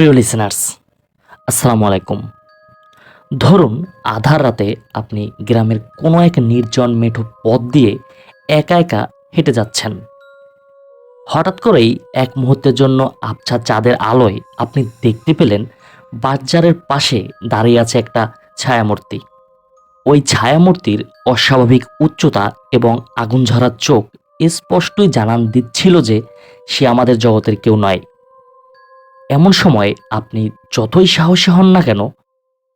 প্রিয় লিসেনার্স আসসালামু আলাইকুম। ধরুন আধার রাতে আপনি গ্রামের কোনো এক নির্জন মেঠো পথ দিয়ে একা একা হেঁটে যাচ্ছেন। হঠাৎ করেই এক মুহূর্তের জন্য আবছা চাঁদের আলোয় আপনি দেখতে পেলেন বাজারের পাশে দাঁড়িয়ে আছে একটা ছায়ামূর্তি। ওই ছায়ামূর্তির অস্বাভাবিক উচ্চতা এবং আগুন ঝরার চোখ স্পষ্টই জানান দিচ্ছিল যে সে আমাদের জগতের কেউ নয়। এমন সময় আপনি যতই সাহসী হন না কেন,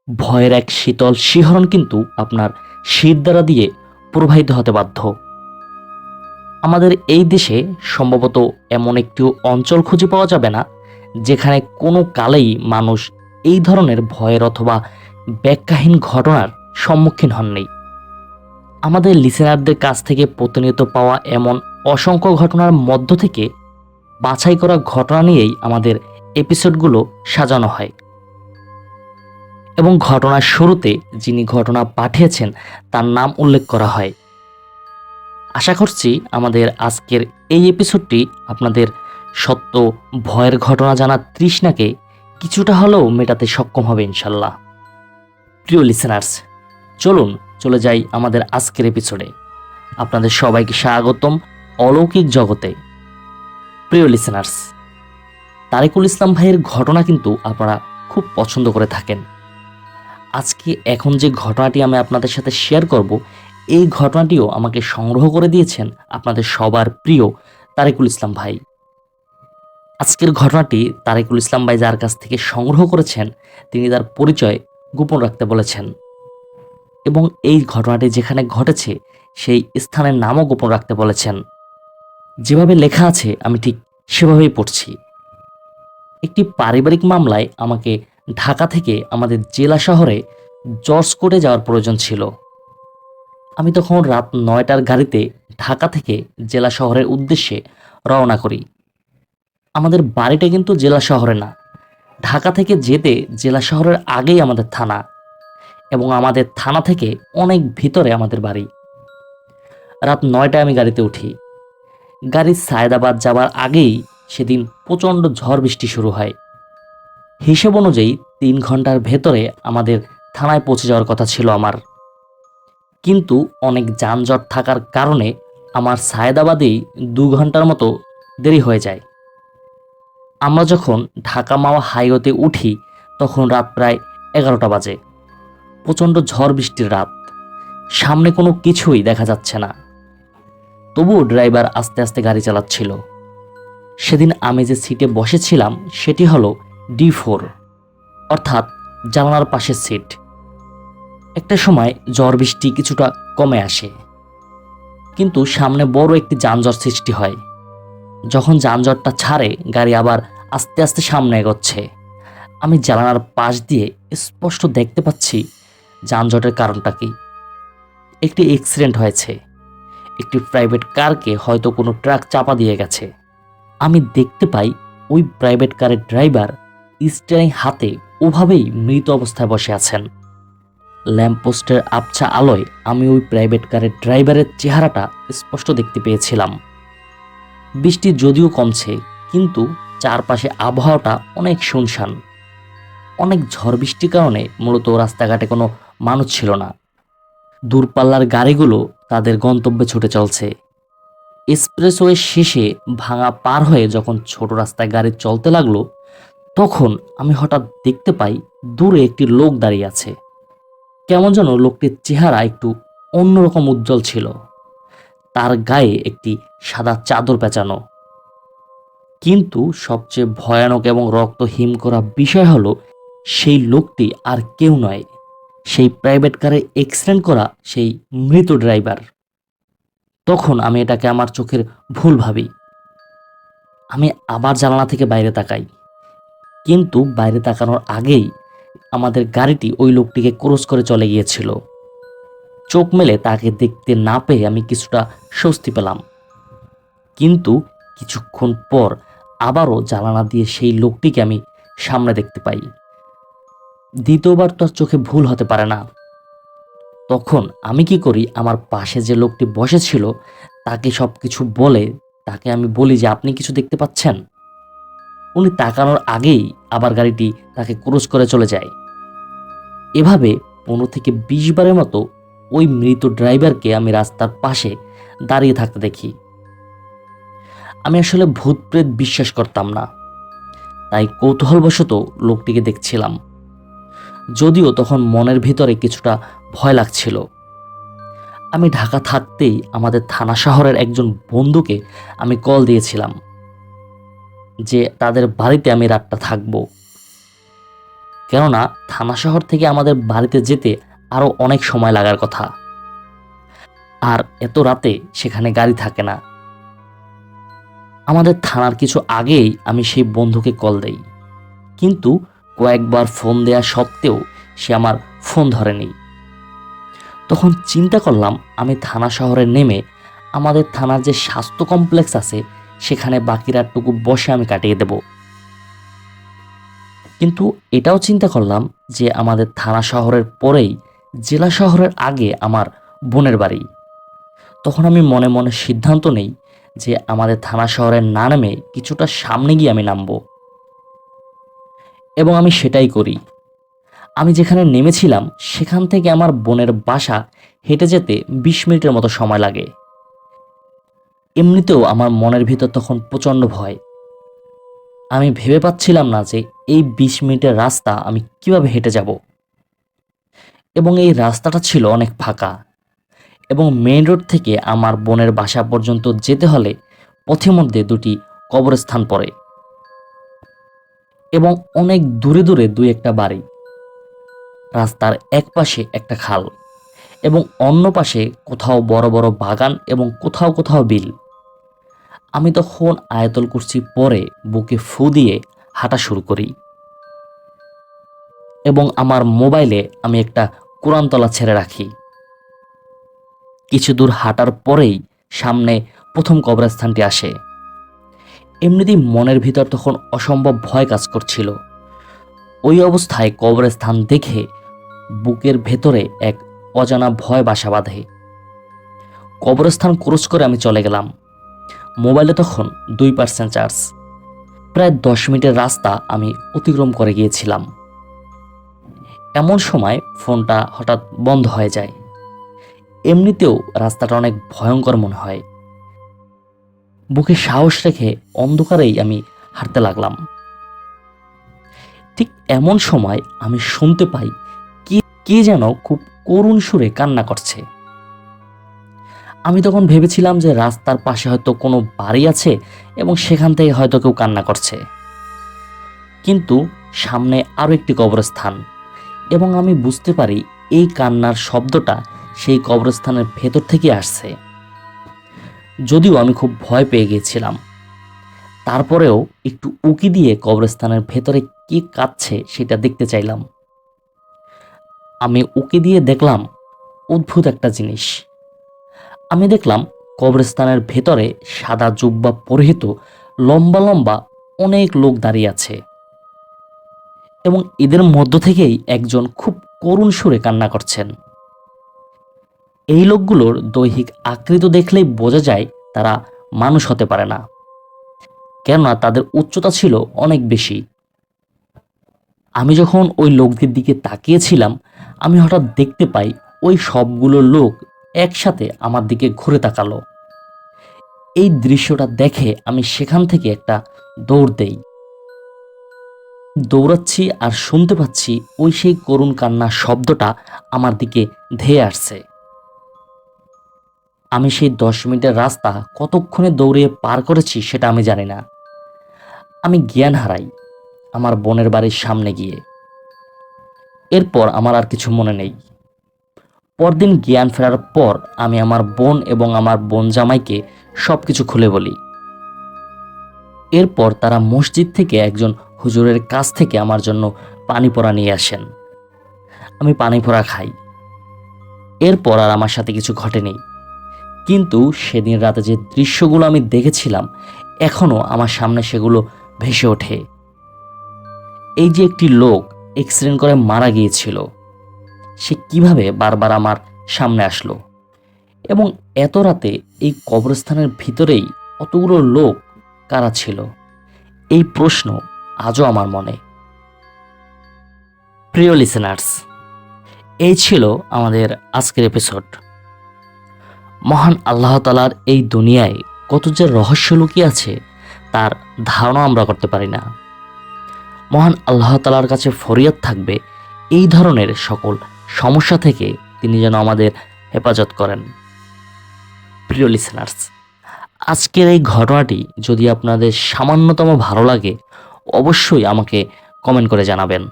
ভয়ের এক শীতল শিহরণ কিন্তু আপনার শীত দ্বারা দিয়ে প্রবাহিত হতে বাধ্য। আমাদের এই দেশে সম্ভবত এমন একটি অঞ্চল খুঁজে পাওয়া যাবে না, যেখানে কোনো কালেই মানুষ এই ধরনের ভয়ের অথবা ব্যাখ্যাহীন ঘটনার সম্মুখীন হননি আমাদের লিসেনারদের কাছ থেকে প্রতিনিয়ত পাওয়া এমন অসংখ্য ঘটনার মধ্য থেকে বাছাই করা ঘটনা নিয়েই আমাদের এপিসোডগুলো সাজানো হয়। এবং ঘটনার শুরুতে যিনি ঘটনা পাঠিয়েছেন, তার নাম উল্লেখ করা হয়। আশা করছি আমাদের আজকের এই এপিসোডটি আপনাদের সত্য ভয়ের ঘটনা জানার তৃষ্ণাকে কিছুটা হলেও মেটাতে সক্ষম হবে ইনশাল্লাহ। প্রিয় লিসেনার্স চলুন চলে যাই আমাদের আজকের এপিসোডে। আপনাদের সবাইকে স্বাগতম অলৌকিক জগতে। প্রিয় লিসেনার্স তারেকুল ইসলাম ভাইয়ের ঘটনা কিন্তু আপনারা খুব পছন্দ করে থাকেন। আজকে এখন যে ঘটনাটি আমি আপনাদের সাথে শেয়ার করব, এই ঘটনাটিও আমাকে সংগ্রহ করে দিয়েছেন আপনাদের সবার প্রিয় তারেকুল ইসলাম ভাই। আজকের ঘটনাটি তারেকুল ইসলাম ভাই যার কাছ থেকে সংগ্রহ করেছেন, তিনি তার পরিচয় গোপন রাখতে বলেছেন। এবং এই ঘটনাটি যেখানে ঘটেছে, সেই স্থানের নামও গোপন রাখতে বলেছেন। যেভাবে লেখা আছে, আমি ঠিক সেভাবেই পড়ছি। একটি পারিবারিক মামলায় আমাকে ঢাকা থেকে আমাদের জেলা শহরে জর্জ কোর্টে যাওয়ার প্রয়োজন ছিল। আমি তখন রাত নয়টার গাড়িতে ঢাকা থেকে জেলা শহরের উদ্দেশ্যে রওনা করি। আমাদের বাড়িটা কিন্তু জেলা শহরে না। ঢাকা থেকে যেতে জেলা শহরের আগেই আমাদের থানা এবং আমাদের থানা থেকে অনেক ভিতরে আমাদের বাড়ি। রাত নয়টায় আমি গাড়িতে উঠি। গাড়ি সায়দাবাদ যাবার আগেই সেদিন প্রচণ্ড ঝড় বৃষ্টি শুরু হয়। হিসেব অনুযায়ী তিন ঘণ্টার ভেতরে আমাদের থানায় পৌঁছে যাওয়ার কথা ছিল আমার। কিন্তু অনেক যানজট থাকার কারণে আমার সায়দাবাদেই দু ঘণ্টার মতো দেরি হয়ে যায়। আমরা যখন ঢাকা মাওয়া হাইওয়েতে উঠি, তখন রাত প্রায় এগারোটা বাজে। প্রচণ্ড ঝড় বৃষ্টির রাত। সামনে কোনো কিছুই দেখা যাচ্ছে না। তবুও ড্রাইভার আস্তে আস্তে গাড়ি চালাচ্ছিল। সেদিন আমি যে সিটে বসেছিলাম, সেটি হলো ডি ফোর, অর্থাৎ জানালার পাশের সিট। একটা সময় ঝড় বৃষ্টি কিছুটা কমে আসে, কিন্তু সামনে বড় একটি যানজট সৃষ্টি হয়। যখন যানজটটা ছাড়ে, গাড়ি আবার আস্তে আস্তে সামনে এগোচ্ছে। আমি জানালার পাশ দিয়ে স্পষ্ট দেখতে পাচ্ছি যানজটের কারণটা কি। একটি অ্যাক্সিডেন্ট হয়েছে। একটি প্রাইভেট কারকে হয়তো কোনো ট্রাক চাপা দিয়ে গেছে। আমি দেখতে পাই ওই প্রাইভেট কারের ড্রাইভার স্টিয়ারিং হাতে ওভাবেই মৃত অবস্থায় বসে আছেন। ল্যাম্পপোস্টের আবছা আলোয় আমি ওই প্রাইভেট কারের ড্রাইভারের চেহারাটা স্পষ্ট দেখতে পেয়েছিলাম। বৃষ্টি যদিও কমছে, কিন্তু চারপাশে আবহাওয়াটা অনেক শুনশান। অনেক ঝড় বৃষ্টির কারণে মূলত রাস্তাঘাটে কোনো মানুষ ছিল না। দূরপাল্লার গাড়িগুলো তাদের গন্তব্যে ছুটে চলছে। এক্সপ্রেসওয়ে শেষে ভাঙা পার হয়ে যখন ছোট রাস্তায় গাড়ি চলতে লাগল, তখন আমি হঠাৎ দেখতে পাই দূরে একটি লোক দাঁড়িয়ে আছে। কেমন যেন লোকটির চেহারা একটু অন্যরকম উজ্জ্বল ছিল। তার গায়ে একটি সাদা চাদর পেঁচানো। কিন্তু সবচেয়ে ভয়ানক এবং রক্ত হিম করা বিষয় হলো, সেই লোকটি আর কেউ নয়। সেই প্রাইভেট কারে অ্যাক্সিডেন্ট করা সেই মৃত ড্রাইভার। তখন আমি এটাকে আমার চোখের ভুল ভাবি। আমি আবার জানালা থেকে বাইরে তাকাই। কিন্তু বাইরে তাকানোর আগেই আমাদের গাড়িটি ওই লোকটিকে ক্রস করে চলে গিয়েছিল। চোখ মেলে তাকে দেখতে না পেয়ে আমি কিছুটা স্বস্তি পেলাম। কিন্তু কিছুক্ষণ পর আবারও জানালা দিয়ে সেই লোকটিকে আমি সামনে দেখতে পাই। দ্বিতীয়বার তো চোখে ভুল হতে পারে না। তখন আমি কি করি? আমার পাশে যে লোকটি বসেছিল, তাকে সব কিছু বলে, তাকে আমি বলি যে, আপনি কিছু দেখতে পাচ্ছেন? উনি তাকানোর আগেই আবার গাড়িটি তাকে ক্রস করে চলে যায়। এভাবে পনেরো থেকে বিশ বারের মতো ওই মৃত ড্রাইভারকে আমি রাস্তার পাশে দাঁড়িয়ে থাকতে দেখি। আমি আসলে ভূত প্রেত বিশ্বাস করতাম না। তাই কৌতূহলবশত লোকটিকে দেখছিলাম। যদিও তখন মনের ভিতরে কিছুটা ভয় লাগছিল। আমি ঢাকা থাকতেই আমাদের থানা শহরের একজন বন্ধুকে আমি কল দিয়েছিলাম যে তাদের বাড়িতে আমি রাতটা থাকব। কেননা থানা শহর থেকে আমাদের বাড়িতে যেতে আরও অনেক সময় লাগার কথা। আর এত রাতে সেখানে গাড়ি থাকে না। আমাদের থানার কিছু আগেই আমি সেই বন্ধুকে কল দেই। কিন্তু কয়েকবার ফোন দেয়া সত্ত্বেও সে আমার ফোন ধরেনি। তখন চিন্তা করলাম, আমি থানা শহরে নেমে আমাদের থানার যে স্বাস্থ্য কমপ্লেক্স আছে, সেখানে বাকি রাতটুকু বসে আমি কাটিয়ে দেব। কিন্তু এটাও চিন্তা করলাম যে আমাদের থানা শহরের পরেই জেলা শহরের আগে আমার বোনের বাড়ি। তখন আমি মনে মনে সিদ্ধান্ত নেই যে আমাদের থানা শহরে না নেমে কিছুটা সামনে গিয়ে আমি নামব। এবং আমি সেটাই করি। আমি যেখানে নেমেছিলাম, সেখান থেকে আমার বোনের বাসা হেঁটে যেতে বিশ মিনিটের মতো সময় লাগে। এমনিতেও আমার মনের ভিতর তখন প্রচণ্ড ভয়। আমি ভেবে পাচ্ছিলাম না যে এই বিশ মিনিটের রাস্তা আমি কীভাবে হেঁটে যাব। এবং এই রাস্তাটা ছিল অনেক ফাঁকা। এবং মেইন রোড থেকে আমার বোনের বাসা পর্যন্ত যেতে হলে পথে মধ্যে দুটি কবরস্থান পড়ে। এবং অনেক দূরে দূরে দুই একটা বাড়ি। রাস্তার এক পাশে একটা খাল এবং অন্য পাশে কোথাও বড় বড় বাগান এবং কোথাও কোথাও বিল। আমি তখন আয়তল কুর্সি পরে বুকে ফু দিয়ে হাঁটা শুরু করি এবং আমার মোবাইলে আমি একটা কোরআনতলা ছেড়ে রাখি। কিছু দূর হাঁটার পরেই সামনে প্রথম কবরস্থানটি আসে। এমনিতেই মনের ভিতর তখন অসম্ভব ভয় কাজ করছিল। ওই অবস্থায় কবরস্থান দেখে বুকের ভেতরে এক অজানা ভয় বাসা বাঁধে। কবরস্থান ক্রস করে আমি চলে গেলাম। মোবাইলে তখন দুই পার্সেন্ট চার্জ। প্রায় দশ মিনিটের রাস্তা আমি অতিক্রম করে গিয়েছিলাম। এমন সময় ফোনটা হঠাৎ বন্ধ হয়ে যায়। এমনিতেও রাস্তাটা অনেক ভয়ঙ্কর মনে হয়। বুকে সাহস রেখে অন্ধকারেই আমি হাঁটতে লাগলাম। ঠিক এমন সময় আমি শুনতে পাই কি, কে যেন খুব করুণ সুরে কান্না করছে। আমি তখন ভেবেছিলাম যে রাস্তার পাশে হয়তো কোনো বাড়ি আছে এবং সেখান থেকে হয়তো কেউ কান্না করছে। কিন্তু সামনে আরও একটি কবরস্থান এবং আমি বুঝতে পারি এই কান্নার শব্দটা সেই কবরস্থানের ভেতর থেকে আসছে। যদিও আমি খুব ভয় পেয়ে গিয়েছিলাম তারপরেও একটু উকি দিয়ে কবরস্থানের ভেতরে কি কাঁদছে সেটা দেখতে চাইলাম। আমি উকি দিয়ে দেখলাম অদ্ভুত একটা জিনিস। আমি দেখলাম কবরস্থানের ভেতরে সাদা জুব্বা পরিহিত লম্বা লম্বা অনেক লোক দাঁড়িয়ে আছে এবং এদের মধ্য থেকেই একজন খুব করুণ সুরে কান্না করছেন। এই লোকগুলোর দৈহিক আকৃতি দেখলেই বোঝা যায় তারা মানুষ হতে পারে না। কেননা তাদের উচ্চতা ছিল অনেক বেশি। আমি যখন ওই লোকদের দিকে তাকিয়েছিলাম, আমি হঠাৎ দেখতে পাই ওই সবগুলো লোক একসাথে আমার দিকে ঘুরে তাকালো। এই দৃশ্যটা দেখে আমি সেখান থেকে একটা দৌড় দেই। দৌড়াচ্ছি আর শুনতে পাচ্ছি ওই সেই করুণ কান্নার শব্দটা আমার দিকে ধেয়ে আসছে। আমি সেই দশ মিনিটের রাস্তা কতক্ষণে দৌড়িয়ে পার করেছি সেটা আমি জানি না। আমি জ্ঞান হারাই আমার বোনের বাড়ির সামনে গিয়ে। এরপর আমার আর কিছু মনে নেই। পরদিন জ্ঞান ফেরার পর আমি আমার বোন এবং আমার বোন জামাইকে সব কিছু খুলে বলি। এরপর তারা মসজিদ থেকে একজন হুজুরের কাছ থেকে আমার জন্য পানি পড়া নিয়ে আসেন। আমি পানি পড়া খাই। এরপর আর আমার সাথে কিছু ঘটেনি কিন্তু সেদিন রাতে যে দৃশ্যগুলো আমি দেখেছিলাম, এখনও আমার সামনে সেগুলো ভেসে ওঠে। এই যে একটি লোক অ্যাক্সিডেন্ট করে মারা গিয়েছিল, সে কীভাবে বারবার আমার সামনে আসলো? এবং এত রাতে এই কবরস্থানের ভিতরেই অতগুলো লোক কারা ছিল? এই প্রশ্ন আজও আমার মনে। প্রিয় লিসেনার্স এই ছিল আমাদের আজকের এপিসোড মহান আল্লাহ তালার এই দুনিয়ায় কত যে রহস্য লুকিয়ে আছে, তার ধারণা আমরা করতে পারি না। মহান আল্লাহ তালার কাছে ফরিয়াদ থাকবে এই ধরনের সকল সমস্যা থেকে তিনি যেন আমাদের হেফাজত করেন। প্রিয় লিসেনার্স আজকের এই ঘটনাটি যদি আপনাদের সামান্যতম ভালো লাগে, অবশ্যই আমাকে কমেন্ট করে জানাবেন।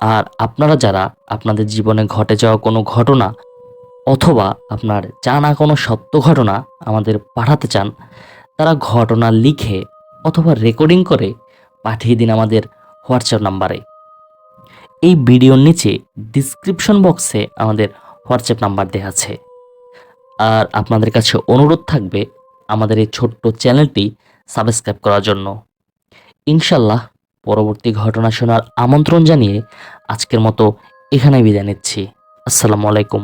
আর আপনারা যারা আপনাদের জীবনে ঘটে যাওয়া কোনো ঘটনা অথবা আপনার জানা কোনো সত্য ঘটনা আমাদের পাঠাতে চান, তারা ঘটনা লিখে অথবা রেকর্ডিং করে পাঠিয়ে দিন আমাদের হোয়াটসঅ্যাপ নাম্বারে। এই ভিডিওর নিচে ডিসক্রিপশন বক্সে আমাদের হোয়াটসঅ্যাপ নাম্বার দেওয়া আছে। আর আপনাদের কাছে অনুরোধ থাকবে আমাদের এই ছোট্ট চ্যানেলটি সাবস্ক্রাইব করার জন্য। ইনশাল্লাহ পরবর্তী ঘটনা শোনার আমন্ত্রণ জানিয়ে আজকের মতো এখানে বিদায় নিচ্ছি। আসসালামু আলাইকুম।